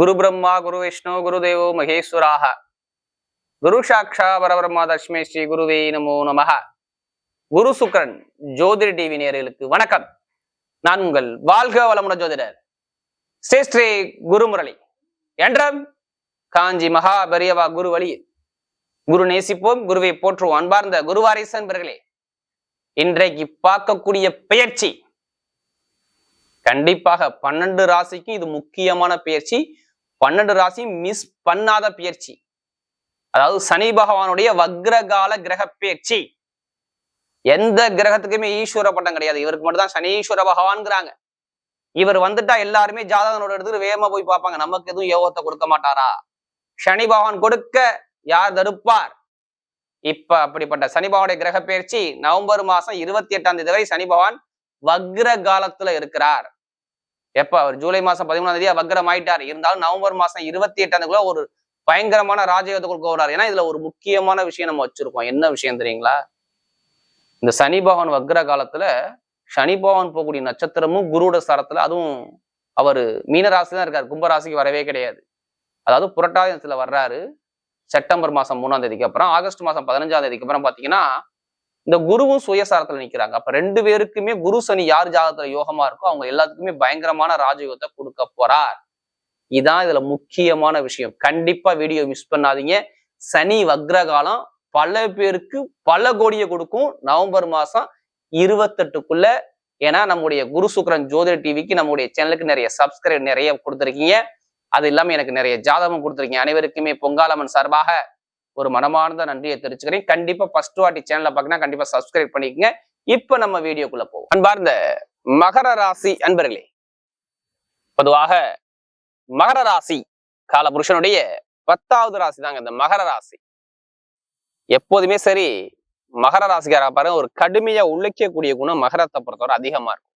குரு பிரம்மா குரு விஷ்ணு குரு தேவோ மகேஸ்வராக. குரு சாட்சா பரபிரம்மா தஷ்மே ஸ்ரீ குருவே நமோ நமக குரு சுக்ரன் ஜோதிட டிவி நேர்களுக்கு வணக்கம். நான் உங்கள் வாழ்க வளமுடன் ஜோதிடர் ஸ்ரீ ஸ்ரீ குருமுரளி. என்றும் காஞ்சி மகா பெரியவா குரு வழியில் குரு நேசிப்போம் குருவை போற்றுவோம். அன்பார்ந்த குருவாரிசன் பெர்களே இன்றைக்கு பார்க்கக்கூடிய பெயர்ச்சி. கண்டிப்பாக பன்னெண்டு ராசிக்கு இது முக்கியமான பயிற்சி பன்னெண்டு ராசி மிஸ் பண்ணாத பயிற்சி. அதாவது சனி பகவானுடைய வக்ரகால கிரக பயிற்சி எந்த கிரகத்துக்குமே ஈஸ்வர பட்டம் கிடையாது. இவருக்கு மட்டும் தான் சனீஸ்வர பகவான்ங்கிறாங்க. இவர் வந்துட்டா எல்லாருமே ஜாதகனோட எடுத்து வேகமா போய் பார்ப்பாங்க. நமக்கு எதுவும் யோகத்தை கொடுக்க மாட்டாரா? சனி பகவான் கொடுக்க யார் தடுப்பார்? இப்ப அப்படிப்பட்ட சனி பகவானுடைய கிரக பயிற்சி நவம்பர் மாசம் இருபத்தி எட்டாம் தேதி வரை சனி பகவான் வக்ர காலத்துல இருக்கிறார். எப்ப? அவர் ஜூலை மாசம் பதிமூணாம் தேதி வக்ரம் ஆயிட்டார். இருந்தாலும் நவம்பர் மாசம் இருபத்தி எட்டாம் ஒரு பயங்கரமான ராஜயோகத்துக்குள் கொடுக்க ஏன்னா இதுல ஒரு முக்கியமான விஷயம் நம்ம வச்சிருக்கோம். என்ன விஷயம் தெரியுங்களா? இந்த சனி பகவான் வக்ர காலத்துல சனி பகவான் போகக்கூடிய நட்சத்திரமும் குருவோட சரத்துல அதுவும் அவர் மீனராசி தான் இருக்காரு. கும்பராசிக்கு வரவே கிடையாது. அதாவது புரட்டாதி வர்றாரு. செப்டம்பர் மாசம் மூணாம் தேதிக்கு அப்புறம் ஆகஸ்ட் மாசம் பதினஞ்சாம் தேதிக்கு அப்புறம் பாத்தீங்கன்னா இந்த குருவும் சுயசாரத்துல நிக்கிறாங்க. அப்ப ரெண்டு பேருக்குமே குரு சனி யார் ஜாதகத்துல யோகமா இருக்கோ அவங்க எல்லாத்துக்குமே பயங்கரமான ராஜயோகத்தை கொடுக்க போறார். இதான் இதுல முக்கியமான விஷயம். கண்டிப்பா வீடியோ மிஸ் பண்ணாதீங்க. சனி வக்ரகாலம் பல பேருக்கு பல கோடியை கொடுக்கும். நவம்பர் மாசம் இருபத்தெட்டுக்குள்ள ஏன்னா நம்முடைய குரு சுக்கரன் ஜோதிட டிவிக்கு நம்முடைய சேனலுக்கு நிறைய சப்ஸ்கிரைப் நிறைய கொடுத்துருக்கீங்க. அது இல்லாம எனக்கு நிறைய ஜாதகம் கொடுத்துருக்கீங்க. அனைவருக்குமே பொங்காலம்மன் சார்பாக ஒரு மனமார்ந்த நன்றியை தெரிவிச்சுக்கிறேன். கண்டிப்பா ஃபர்ஸ்ட் வாட்டி சேனலை பார்க்கணும் கண்டிப்பா சப்ஸ்கிரைப் பண்ணிக்கங்க. இப்ப நம்ம வீடியோக்குள்ள போவோம். அன்பார்ந்த மகர ராசி அன்பர்களே பொதுவாக மகர ராசி காலபுருஷனுடைய பத்தாவது ராசி தாங்க இந்த மகர ராசி. எப்போதுமே சரி மகர ராசிக்கார பாருங்க ஒரு கடுமையா உழைக்கக்கூடிய குணம் மகரத்தை பொறுத்தவரை அதிகமா இருக்கும்.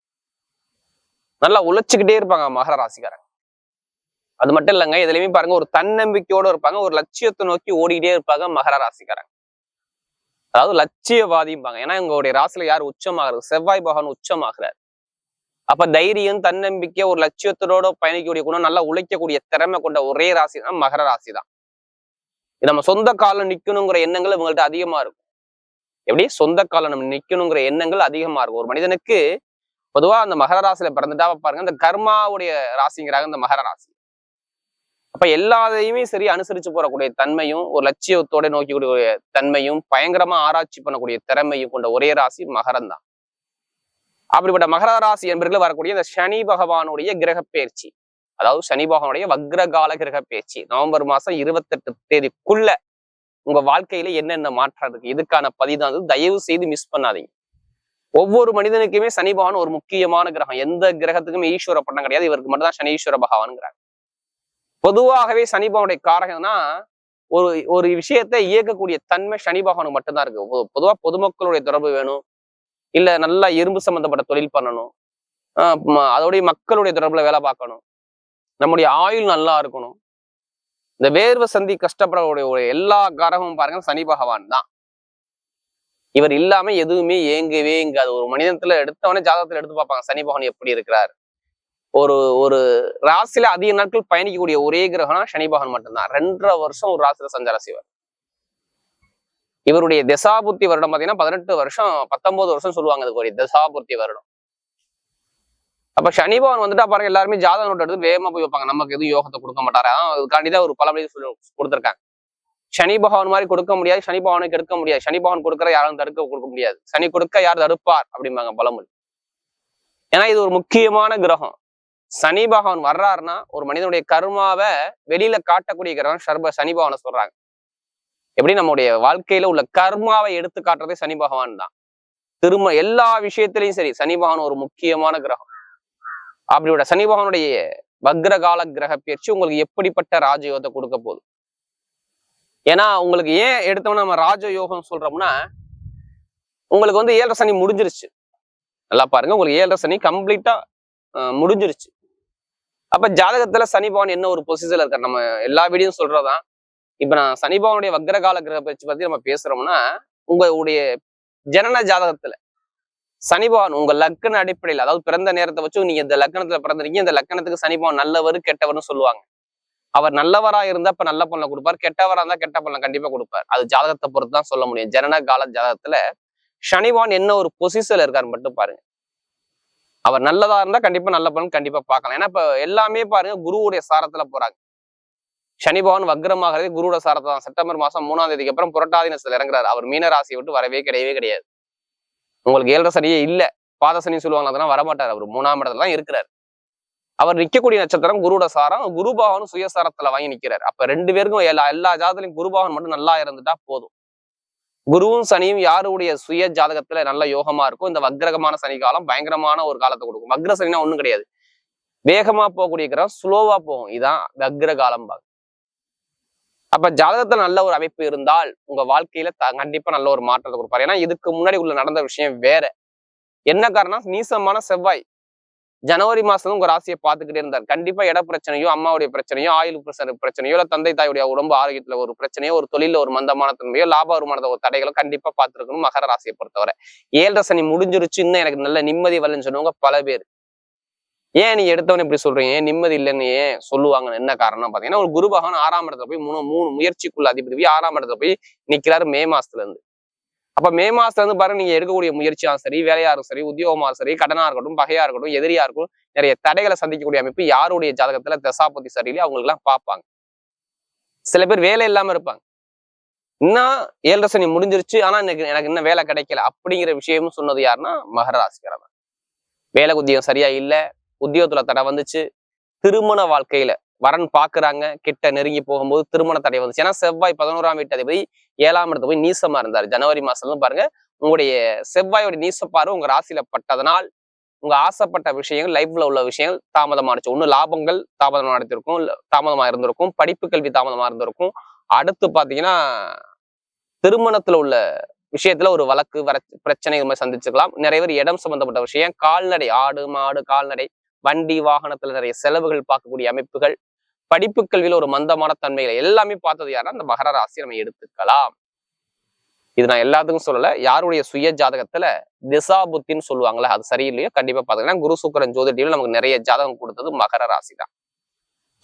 நல்லா உழைச்சுக்கிட்டே இருப்பாங்க மகர ராசிக்காரங்க. அது மட்டும் இல்லைங்க இதுலயுமே பாருங்க ஒரு தன்னம்பிக்கையோட இருப்பாங்க ஒரு லட்சியத்தை நோக்கி ஓடிக்கிட்டே இருப்பாங்க மகர ராசிக்காரங்க. அதாவது லட்சியவாதிம்பாங்க. ஏன்னா உங்களுடைய ராசியில யார் உச்சமாகிறது? செவ்வாய் பகவான் உச்சமாகிறார். அப்ப தைரியம் தன்னம்பிக்கை ஒரு லட்சியத்தோட பயணிக்கக்கூடிய குணம் நல்லா உழைக்கக்கூடிய திறமை கொண்ட ஒரே ராசி தான் மகர ராசி தான் நம்ம சொந்த காலம் நிக்கணுங்கிற எண்ணங்கள் இவங்கள்ட்ட அதிகமா இருக்கும். எப்படி? சொந்த காலம் நம்ம நிக்கணுங்கிற எண்ணங்கள் அதிகமா இருக்கும். ஒரு மனிதனுக்கு பொதுவா அந்த மகர ராசியில பிறந்துட்டா பாருங்க இந்த கர்மாவுடைய ராசிங்கிறாங்க இந்த மகர ராசி. அப்ப எல்லாத்தையுமே சரி அனுசரிச்சு போறக்கூடிய தன்மையும் ஒரு லட்சியத்தோட நோக்கக்கூடிய தன்மையும் பயங்கரமா ஆராய்ச்சி பண்ணக்கூடிய திறமையும் கொண்ட ஒரே ராசி மகரம் தான் அப்படிப்பட்ட மகர ராசி என்பர்கள் வரக்கூடிய இந்த சனி பகவானுடைய கிரக பயிற்சி அதாவது சனி பகவானுடைய வக்ரகால கிரக பயிற்சி நவம்பர் மாசம் இருபத்தெட்டு தேதிக்குள்ள உங்க வாழ்க்கையில என்னென்ன மாற்றம் இருக்கு? இதுக்கான பதிதான். தயவு செய்து மிஸ் பண்ணாதீங்க. ஒவ்வொரு மனிதனுக்குமே சனி பகவான் ஒரு முக்கியமான கிரகம். எந்த கிரகத்துக்குமே ஈஸ்வர பட்டம் கிடையாது. இவருக்கு மட்டும் தான் சனீஸ்வர பகவான்ங்கிறாங்க. பொதுவாகவே சனி பகவானுடைய காரகம்னா ஒரு ஒரு விஷயத்தை இயக்கக்கூடிய தன்மை சனி பகவானுக்கு மட்டும்தான் இருக்கு. பொதுவாக பொதுவா பொதுமக்களுடைய தொடர்பு வேணும். இல்ல நல்லா இரும்பு சம்பந்தப்பட்ட தொழில் பண்ணணும். ஆஹ் அதோடைய மக்களுடைய தொடர்புல வேலை பார்க்கணும். நம்முடைய ஆயுள் நல்லா இருக்கணும். இந்த வேர்வை சந்தி கஷ்டப்படக்கூடிய எல்லா காரகமும் பாருங்க சனி பகவான் தான். இவர் இல்லாம எதுவுமே ஏங்கவே இங்காது. ஒரு மனிதத்துல எடுத்தவனே ஜாதகத்துல எடுத்து பார்ப்பாங்க சனி பகவான் எப்படி இருக்கிறார்? ஒரு ஒரு ராசியில அதிக நாட்கள் பயணிக்கக்கூடிய ஒரே கிரகம்னா சனி பகவான் மட்டும்தான். ரெண்டரை வருஷம் ஒரு ராசியில சஞ்சார செய்வார். இவருடைய தசாபூர்த்தி வருடம் பாத்தீங்கன்னா பதினெட்டு வருஷம் பத்தொன்பது வருஷம் சொல்லுவாங்க அதுக்கு ஒரு தசாபூர்த்தி வருடம். அப்ப சனி பகவான் வந்துட்டா பாருங்க எல்லாருமே ஜாதக நோட் எடுத்து வேகமா போய் வைப்பாங்க. நமக்கு எதுவும் யோகத்தை கொடுக்க மாட்டாரு. அதான் அதுக்காண்டிதான் ஒரு பழமொழி சொல்லி கொடுத்துருக்காங்க. சனி பகவான் மாதிரி கொடுக்க முடியாது சனி பகவானுக்கு எடுக்க முடியாது. சனி பகவான் கொடுக்கற யாரும் தடுக்க கொடுக்க முடியாது. சனி கொடுக்க யார் தடுப்பார் அப்படிம்பாங்க பழமொழி. ஏன்னா இது ஒரு முக்கியமான கிரகம். சனி பகவான் வர்றாருன்னா ஒரு மனிதனுடைய கர்மாவை வெளியில காட்டக்கூடிய கிரகம் சர்ப சனி பகவானை சொல்றாங்க. எப்படி? நம்முடைய வாழ்க்கையில உள்ள கர்மாவை எடுத்து காட்டுறதே சனி பகவான் தான். திரும்ப எல்லா விஷயத்திலையும் சரி சனி பகவான் ஒரு முக்கியமான கிரகம். அப்படியோட சனி பகவானுடைய வக்ரகால கிரக பயிற்சி உங்களுக்கு எப்படிப்பட்ட ராஜயோகத்தை கொடுக்க போகுது? ஏன்னா உங்களுக்கு ஏன் எடுத்தோம்னா நம்ம ராஜயோகம் சொல்றோம்னா உங்களுக்கு வந்து ஏழரை சனி முடிஞ்சிருச்சு. நல்லா பாருங்க உங்களுக்கு ஏழரை சனி கம்ப்ளீட்டா முடிஞ்சிருச்சு. அப்ப ஜாதகத்துல சனி பவன் என்ன ஒரு பொசிஷன்ல இருக்காரு? நம்ம எல்லா வீடியும் சொல்றதான் இப்ப நான் சனி பவனுடைய வக்ரகால கிரக பயிற்சி பத்தி நம்ம பேசுறோம்னா உங்களுடைய ஜனன ஜாதகத்துல சனி பவன் உங்க லக்கண அடிப்படையில் அதாவது பிறந்த நேரத்தை வச்சு நீங்க இந்த லக்கணத்துல பிறந்திருக்கீங்க இந்த லக்கணத்துக்கு சனி பவன் நல்லவர் கெட்டவர்னு சொல்லுவாங்க. அவர் நல்லவரா இருந்தா இப்ப நல்ல பலனை கொடுப்பார் கெட்டவரா இருந்தா கெட்ட பொண்ணை கண்டிப்பா கொடுப்பார். அது ஜாதகத்தை பொறுத்து தான் சொல்ல முடியும். ஜனன கால ஜாதகத்துல சனிவான் என்ன ஒரு பொசிஷன்ல இருக்காருன்னு மட்டும் பாருங்க. அவர் நல்லதா இருந்தா கண்டிப்பா நல்ல பலன் கண்டிப்பா பார்க்கலாம். ஏன்னா இப்ப எல்லாமே பாருங்க குருவுடைய சாரத்துல போறாங்க. சனி பகவான் வக்ரமாகிறது குருவோட சாரத்தை தான். செப்டம்பர் மாசம் மூணாம் தேதிக்கு அப்புறம் புரட்டாதி இறங்குறாரு. அவர் மீன ராசியை விட்டு வரவே கிடையவே கிடையாது. உங்களுக்கு ஏழரை சனியே இல்ல. பாத சனி சொல்லுவாங்க அதெல்லாம் வரமாட்டார். அவர் மூணாம் இடத்துல தான் இருக்கிறார். அவர் நிக்கக்கூடிய நட்சத்திரம் குருவோட சாரம். குரு பகவானும் சுயசாரத்துல வாங்கி நிற்கிறார் அப்ப ரெண்டு பேருக்கும் எல்லா எல்லா ஜாதத்திலையும் குருபாவன் மட்டும் நல்லா இருந்துட்டா போதும். குருவும் சனியும் யாருடைய சுய ஜாதகத்துல நல்ல யோகமா இருக்கும் இந்த வக்ரகமான சனி காலம் பயங்கரமான ஒரு காலத்தை கொடுக்கும். வக்ர சனினா ஒண்ணும் கிடையாது. வேகமா போகக்கூடிய கிரகம் ஸ்லோவா போகும். இதான் வக்ர காலம் அப்ப ஜாதகத்துல நல்ல ஒரு அமைப்பு இருந்தால் உங்க வாழ்க்கையில த- கண்டிப்பா நல்ல ஒரு மாற்றத்தை கொடுப்பாரு. ஏன்னா இதுக்கு முன்னாடி உள்ள நடந்த விஷயம் வேற. என்ன காரணம் நீசமான செவ்வாய். ஜனவரி மாசம் உங்க ராசியை பார்த்துக்கிட்டே இருந்தார் கண்டிப்பா இட பிரச்சனையோ அம்மாவுடைய பிரச்சனையோ ஆயுள் பிரச்சனை பிரச்சனையோ இல்ல தந்தை தாயுடைய உடம்பு ஆரோக்கியத்துல ஒரு பிரச்சனையோ ஒரு தொழில ஒரு மந்தமான தன்மையோ லாப வருமானத்தை ஒரு தடைகளோ கண்டிப்பா பார்த்துருக்கணும் மகர ராசியை பொறுத்தவரை. ஏழரை சனி முடிஞ்சிருச்சு இன்னும் எனக்கு நல்ல நிம்மதி வரலன்னு சொன்னவங்க பல பேர். ஏன் நீ எடுத்தவனே இப்படி சொல்றீங்க? ஏன் நிம்மதி இல்லைன்னு ஏன் சொல்லுவாங்க என்ன காரணம் பாத்தீங்கன்னா ஒரு குரு பகவான் ஆறாம் இடத்துல போய் மூணு மூணு முயற்சிக்குள்ள அதிபதி போய் ஆறாம் இடத்துல போய் நிக்கிறாரு மே மாசத்துல இருந்து. அப்ப மே மாசத்துல இருந்து பாருங்க நீங்க எடுக்கக்கூடிய முயற்சியா சரி வேலையா இருக்கும் சரி உத்தியோகமா சரி கடனா இருக்கட்டும் பகையா இருக்கட்டும் எதிரியா இருக்கட்டும் நிறைய தடைகளை சந்திக்கக்கூடிய அமைப்பு யாருடைய ஜாதகத்துல தசாபதி சரியில்லை அவங்களுக்கு எல்லாம் பார்ப்பாங்க. சில பேர் வேலை இல்லாம இருப்பாங்க. இன்னும் ஏழரை சனி முடிஞ்சிருச்சு ஆனா எனக்கு எனக்கு இன்னும் வேலை கிடைக்கல அப்படிங்கிற விஷயமும் சொன்னது யாருன்னா மகர வேலை உத்தியோகம் சரியா இல்ல உத்தியோகத்துல தடை வந்துச்சு திருமண வாழ்க்கையில வரன் பாக்குறாங்க கிட்ட நெருங்கி போகும்போது திருமண தடை வந்துச்சு. ஏன்னா செவ்வாய் பதினோராம் வீட்டு அதிபதி ஏழாம் இடத்து போய் நீசமா இருந்தார். ஜனவரி மாசம்ல பாருங்க உங்களுடைய செவ்வாயோட நீசப்பாரு உங்க ராசியில பட்டதனால் உங்க ஆசைப்பட்ட விஷயங்கள் லைஃப்ல உள்ள விஷயங்கள் தாமதமானுச்சு ஒண்ணு லாபங்கள் தாமதம் நடத்திருக்கும் தாமதமா இருந்திருக்கும் படிப்பு கல்வி தாமதமா இருந்திருக்கும். அடுத்து பாத்தீங்கன்னா திருமணத்துல உள்ள விஷயத்துல ஒரு வழக்கு வர பிரச்சனை இது மாதிரி சந்திச்சுக்கலாம். நிறைய பேர் இடம் சம்பந்தப்பட்ட விஷயம் கால்நடை ஆடு மாடு கால்நடை வண்டி வாகனத்துல நிறைய செலவுகள் பார்க்கக்கூடிய அமைப்புகள் படிப்பு கல்வியில ஒரு மந்தமான தன்மைகளை எல்லாமே பார்த்தது யாருன்னா அந்த மகர ராசி நம்ம எடுத்துக்கலாம். இது நான் எல்லாத்துக்கும் சொல்லல. யாருடைய சுய ஜாதகத்துல திசா புத்தின்னு சொல்லுவாங்கல்ல அது சரியில்லையோ கண்டிப்பா பாத்தீங்கன்னா குரு சுக்கரன் ஜோதிடியில் நமக்கு நிறைய ஜாதகம் கொடுத்தது மகர ராசி தான்.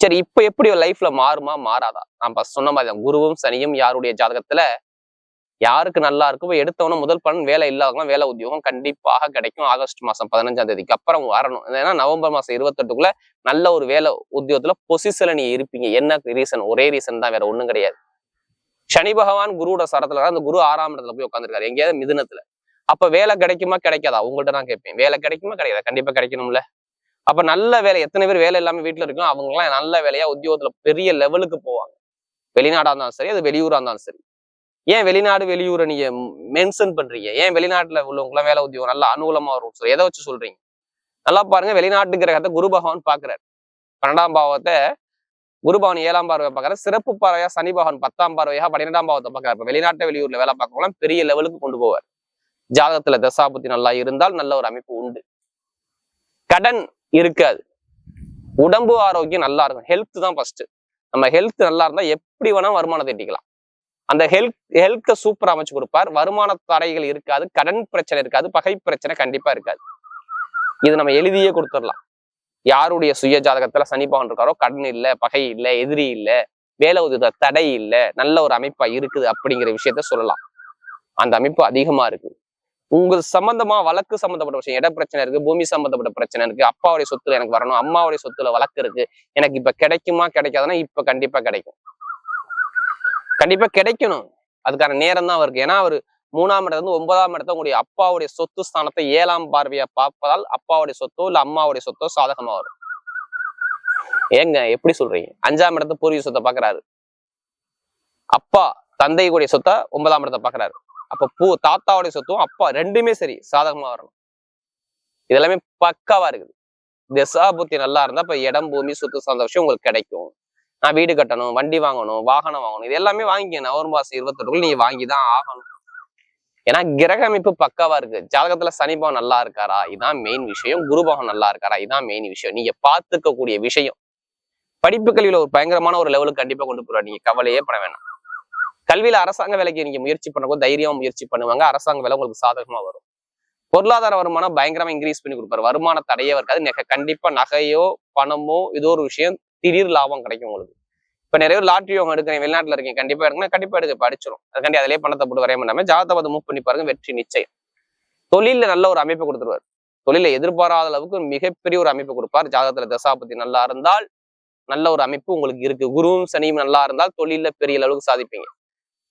சரி இப்ப எப்படி லைஃப்ல மாறுமா மாறாதா? நான் சொன்ன மாதிரி தான். குருவும் சனியும் யாருடைய ஜாதகத்துல யாருக்கு நல்லா இருக்கோ எடுத்தவன முதல் பலன் வேலை இல்லாதவங்க வேலை உத்தியோகம் கண்டிப்பாக கிடைக்கும். ஆகஸ்ட் மாசம் பதினஞ்சாம் தேதிக்கு அப்புறம் வரணும். ஏன்னா நவம்பர் மாசம் இருபத்தெட்டுக்குள்ள நல்ல ஒரு வேலை உத்தியோகத்துல பொசிஷன்ல நீ இருப்பீங்க. என்ன ரீசன் ஒரே ரீசன் தான் வேற ஒண்ணும் கிடையாது. சனி பகவான் குருவோட சரத்துல அந்த குரு ஆறாம் இடத்துல போய் உட்காந்துருக்காரு எங்கேயாவது மிதுனத்துல. அப்ப வேலை கிடைக்குமா கிடைக்காதா? உங்கள்ட்ட தான் கேட்பேன். வேலை கிடைக்குமா கிடைக்காதா? கண்டிப்பா கிடைக்கணும்ல. அப்ப நல்ல வேலை எத்தனை பேர் வேலை இல்லாம வீட்டுல இருக்கோம் அவங்க எல்லாம் நல்ல வேலையா உத்தியோகத்துல பெரிய லெவலுக்கு போவாங்க. வெளிநாடா இருந்தாலும் சரி அது வெளியூரா இருந்தாலும் சரி. ஏன் வெளிநாடு வெளியூரை நீங்க மென்ஷன் பண்றீங்க? ஏன் வெளிநாட்டுல உள்ளவங்களாம் வேலை உத்தியோகம் நல்லா அனுகூலமா வரும்? சொல்லி எதை வச்சு சொல்றீங்க? நல்லா பாருங்க வெளிநாட்டு கிரகத்தை குரு பகவான் பாக்குறாரு பன்னெண்டாம் பாவத்தை குரு பகவான் ஏழாம் பார்வையை பார்க்கறாரு. சிறப்பு பார்வையா சனி பகவான் பத்தாம் பார்வையாக பன்னிரெண்டாம் பாவத்தை பாக்குறாரு இப்ப வெளிநாட்டு வெளியூர்ல வேலை பார்க்கலாம் பெரிய லெவலுக்கு கொண்டு போவார். ஜாதகத்துல தசாபத்தி நல்லா இருந்தால் நல்ல ஒரு அமைப்பு உண்டு. கடன் இருக்காது. உடம்பு ஆரோக்கியம் நல்லா இருக்கும். ஹெல்த் தான் ஃபர்ஸ்ட் நம்ம ஹெல்த் நல்லா இருந்தா எப்படி வேணா வருமானம் தேட்டிக்கலாம். அந்த ஹெல்த் ஹெல்த்தை சூப்பர் அமைச்சு கொடுப்பார். வருமான தடைகள் இருக்காது கடன் பிரச்சனை இருக்காது பகை பிரச்சனை கண்டிப்பா இருக்காது. இது நம்ம எழுதியே கொடுத்துடலாம். யாருடைய சுய ஜாதகத்துல சனி இருக்காரோ கடன் இல்ல பகை இல்ல எதிரி இல்ல வேலை உதவி தடை இல்ல நல்ல ஒரு அமைப்பா இருக்குது அப்படிங்கிற விஷயத்த சொல்லலாம். அந்த அமைப்பு அதிகமா இருக்கு. உங்கள் சம்பந்தமா வழக்கு சம்பந்தப்பட்ட விஷயம் இட பிரச்சனை இருக்கு பூமி சம்பந்தப்பட்ட பிரச்சனை இருக்கு அப்பாவுடைய சொத்துல எனக்கு வரணும் அம்மாவுடைய சொத்துல வழக்கு இருக்கு எனக்கு இப்ப கிடைக்குமா கிடைக்காதுன்னா இப்ப கண்டிப்பா கிடைக்கும். கண்டிப்பா கிடைக்கணும். அதுக்கான நேரம் தான் அவருக்கு. ஏன்னா அவர் மூணாம் இடத்துல இருந்து ஒன்பதாம் இடத்துல உங்களுடைய அப்பாவுடைய சொத்து ஸ்தானத்தை ஏழாம் பார்வையா பார்ப்பதால் அப்பாவுடைய சொத்தோ இல்ல அம்மாவுடைய சொத்தோ சாதகமா வரும். ஏங்க எப்படி சொல்றீங்க? அஞ்சாம் இடத்த பூர்வீக சொத்தை பாக்குறாரு அப்பா தந்தைக்குடைய சொத்த சொத்தை ஒன்பதாம் இடத்தை பாக்குறாரு அப்ப பூ தாத்தாவுடைய சொத்தும் அப்பா ரெண்டுமே சரி சாதகமா வரணும். இதெல்லாமே பக்காவா இருக்குது. திசா புத்தி நல்லா இருந்தா இப்ப இடம் பூமி சொத்து சார்ந்த விஷயம் உங்களுக்கு கிடைக்கும். நான் வீடு கட்டணும் வண்டி வாங்கணும் வாகனம் வாங்கணும் இது எல்லாமே வாங்கிக்க நவம்பர் மாசம் இருபத்தெட்டுக்குள்ள நீங்க வாங்கி தான் ஆகணும். ஏன்னா கிரக அமைப்பு பக்காவா இருக்கு. ஜாதகத்துல சனிபவம் நல்லா இருக்காரா? இதான் மெயின் விஷயம். குரு நல்லா இருக்காரா? இதான் மெயின் விஷயம். நீங்க பாத்துக்க கூடிய விஷயம். படிப்பு கல்வியில ஒரு பயங்கரமான ஒரு லெவலுக்கு கண்டிப்பா கொண்டு போறா நீங்க கவலையே பண்ண வேணாம். கல்வியில அரசாங்க வேலைக்கு நீங்க முயற்சி பண்ணக்கூட தைரியமா முயற்சி பண்ணுவாங்க. அரசாங்க வேலை உங்களுக்கு சாதகமா வரும். பொருளாதார வருமானம் பயங்கரமா இன்க்ரீஸ் பண்ணி கொடுப்பாரு. வருமான தடையே இருக்காது. நெக- கண்டிப்பா நகையோ பணமோ ஏதோ ஒரு விஷயம் திடீர் லாபம் கிடைக்கும் உங்களுக்கு. இப்ப நிறைய பேர் லாட்ரி அவங்க எடுக்கிறேன் வெளிநாட்டுல இருக்கேன் கண்டிப்பா எடுக்கணும் கண்டிப்பா எடுக்க படிச்சிடும் அதுக்காண்டி அதிலே பணத்தை போட்டு வரைய பண்ணாம ஜாதகத்தை பார்த்து மூவ் பண்ணி பாருங்க வெற்றி நிச்சயம். தொழிலில் நல்ல ஒரு அமைப்பு கொடுத்துருவார். தொழில எதிர்பாராத அளவுக்கு மிகப்பெரிய ஒரு அமைப்பு கொடுப்பார். ஜாதகத்தில் தசாபதி நல்லா இருந்தால் நல்ல ஒரு அமைப்பு உங்களுக்கு இருக்கு. குருவும் சனியும் நல்லா இருந்தால் தொழில பெரிய அளவுக்கு சாதிப்பீங்க.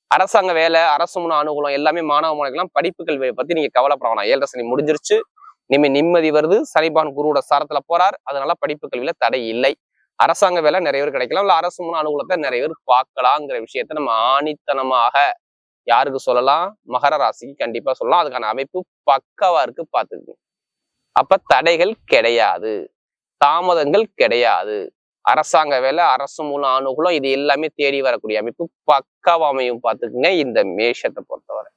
அரசாங்க வேலை அரசு முன் அனுகூலம் எல்லாமே மாணவ மாணவிகளாம் படிப்புகள் வே- பத்தி நீங்க கவலைப்பட வேணாம் ஏழரை சனி முடிஞ்சிருச்சு. இனிமே நிம்மதி வருது. சனிபான் குருவோட சாரத்துல போறார். அதனால படிப்பு கல்வியில தடை இல்லை. அரசாங்க வேலை நிறைய பேர் கிடைக்கலாம். இல்ல அரசு முன் அனுகூலத்தை நிறைய பேர் பார்க்கலாங்கிற விஷயத்த நம்ம ஆணித்தனமாக யாருக்கு சொல்லலாம்? மகர ராசிக்கு கண்டிப்பா சொல்லலாம். அதுக்கான அமைப்பு பக்கவா இருக்கு பார்த்துக்குங்க. அப்ப தடைகள் கிடையாது. தாமதங்கள் கிடையாது. அரசாங்க வேலை அரசு மூலம் அனுகூலம் இது எல்லாமே தேடி வரக்கூடிய அமைப்பு பக்கவா அமையும் பார்த்துக்குங்க. இந்த மேஷத்தை பொறுத்தவரை.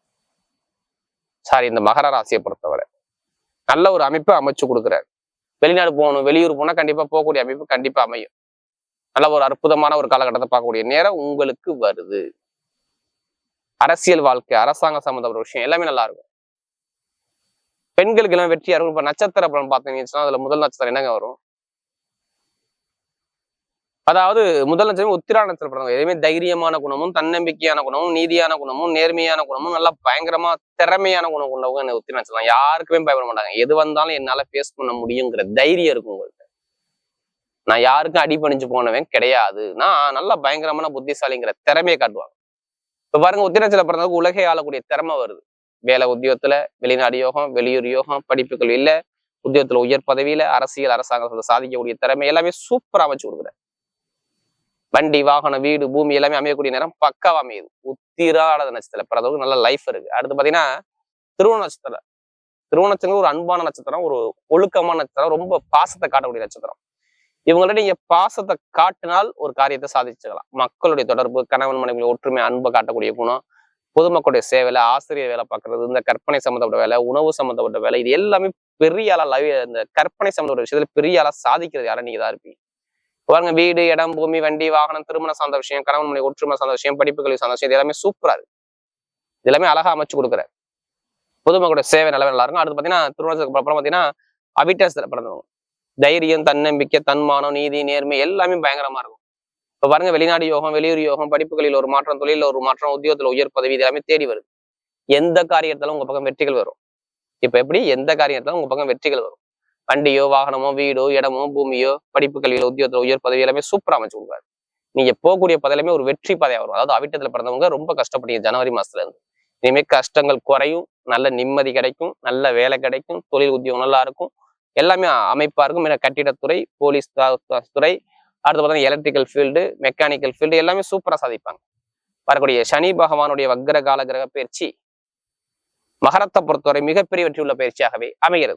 சாரி இந்த மகர ராசியை பொறுத்தவரை. நல்ல ஒரு அமைப்பை அமைச்சு கொடுக்குறாரு. வெளிநாடு போகணும் வெளியூர் போனா கண்டிப்பா போகக்கூடிய அமைப்பு கண்டிப்பாக அமையும். நல்ல ஒரு அற்புதமான ஒரு காலகட்டத்தை பார்க்கக்கூடிய நேரம் உங்களுக்கு வருது. அரசியல் வாழ்க்கை அரசாங்க சம்மந்தப்பட்ட விஷயம் எல்லாமே நல்லா இருக்கும். பெண்களுக்கு எல்லாம் வெற்றியாக இருக்கும் இப்போ நட்சத்திர பலன் பார்த்தீங்கன்னா அதுல முதல் நட்சத்திரம் என்னங்க வரும்? அதாவது முதல் நட்சத்திரம் உத்திரா நட்சத்திரம் பிறந்தவங்க எதுவுமே தைரியமான குணமும் தன்னம்பிக்கையான குணமும் நீதியான குணமும் நேர்மையான குணமும் நல்லா பயங்கரமா திறமையான குணம் கொண்டவங்க என்ன உத்திர நட்சத்திரம் யாருக்குமே பயப்பட மாட்டாங்க. எது வந்தாலும் என்னால ஃபேஸ் பண்ண முடியுங்கிற தைரியம் இருக்கும் உங்கள்ட்ட. நான் யாருக்கும் அடிபணிஞ்சு போனவன் கிடையாது. நான் நல்லா பயங்கரமான புத்திசாலிங்கிற திறமையை காட்டுவாங்க. இப்ப பாருங்க உத்திரச்சல பிறந்தவங்க உலகை ஆளக்கூடிய திறமை வருது. வேலை உத்தியோகத்துல வெளிநாடு யோகம் வெளியூர் யோகம் படிப்புகள் இல்ல உத்தியோகத்துல உயர் பதவியில அரசியல் அரசாங்கத்துல சாதிக்கக்கூடிய திறமை எல்லாமே சூப்பரா அமைச்சு கொடுக்குறேன் வண்டி வாகனம் வீடு பூமி எல்லாமே அமையக்கூடிய நேரம் பக்காவா அமையுது. உத்திராட நட்சத்திரம். பிறந்தவங்க நல்ல லைஃப் இருக்கு. அடுத்து பாத்தீங்கன்னா திருவண நட்சத்திரம். திருவோண நட்சத்திரம் ஒரு அன்பான நட்சத்திரம். ஒரு ஒழுக்கமான நட்சத்திரம். ரொம்ப பாசத்தை காட்டக்கூடிய நட்சத்திரம். இவங்கள்ட்ட நீங்க பாசத்தை காட்டினால் ஒரு காரியத்தை சாதிச்சுக்கலாம். மக்களுடைய தொடர்பு கணவன் மனைவி ஒற்றுமை அன்பை காட்டக்கூடிய குணம் பொதுமக்களுடைய சேவையில ஆசிரியர் வேலை பார்க்கறது இந்த கற்பனை சம்மந்தப்பட்ட வேலை உணவு சம்மந்தப்பட்ட வேலை இது எல்லாமே பெரிய ஆளா இந்த கற்பனை சம்மந்தப்பட்ட விஷயத்துல பெரிய ஆளா சாதிக்கிறது யாரும் நீங்க தான் இருப்பீங்க. பாருங்க வீடு இடம் பூமி வண்டி வாகனம் திருமண சார்ந்த விஷயம் கணவன் மனை ஒற்றுமை சார்ந்த விஷயம் படிப்புகள் சார்ந்த விஷயம் இது எல்லாமே சூப்பரா இருக்கு. இது எல்லாமே அழகா அமைச்சு கொடுக்குறாரு. பொதுமக்களோட சேவை நல்லவே நல்லா இருக்கும். அடுத்து பாத்தீங்கன்னா திருமணத்துக்கு அப்புறம் பாத்தீங்கன்னா அவிட்டாசத்துல பிறந்தவங்க. தைரியம் தன்னம்பிக்கை தன்மானம் நீதி நேர்மை எல்லாமே பயங்கரமா இருக்கும். இப்ப பாருங்க வெளிநாடு யோகம் வெளியூர் யோகம் படிப்புகளில் ஒரு மாற்றம் தொழிலில் ஒரு மாற்றம் உத்தியோகத்துல உயர் பதவி இது எல்லாமே தேடி வருது. எந்த காரியத்தாலும் உங்க பக்கம் வெற்றிகள் வரும். இப்ப எப்படி? எந்த காரியத்தாலும் உங்க பக்கம் வெற்றிகள் வரும். வண்டியோ வாகனமோ வீடோ இடமோ பூமியோ படிப்பு கல்வியில உத்தியோகத்துல உயர் பதவி எல்லாமே சூப்பரா அமைச்சு கொடுப்பாரு. நீங்க போகக்கூடிய பதவியிலுமே ஒரு வெற்றி பாதையா வரும். அதாவது அவிட்டத்துல பிறந்தவங்க ரொம்ப கஷ்டப்படுங்க ஜனவரி மாசத்துல இருந்து. இனிமே கஷ்டங்கள் குறையும் நல்ல நிம்மதி கிடைக்கும் நல்ல வேலை கிடைக்கும் தொழில் உத்தியோகம் நல்லா இருக்கும் எல்லாமே அமைப்பா இருக்கும். கட்டிடத்துறை போலீஸ் துறை அடுத்து பார்த்தீங்கன்னா எலக்ட்ரிக்கல் ஃபீல்டு மெக்கானிக்கல் ஃபீல்டு எல்லாமே சூப்பரா சாதிப்பாங்க. வரக்கூடிய சனி பகவானுடைய வக்ர கால கிரக பயிற்சி மகரத்தை பொறுத்தவரை மிகப்பெரிய வெற்றி உள்ள பயிற்சியாகவே அமைகிறது.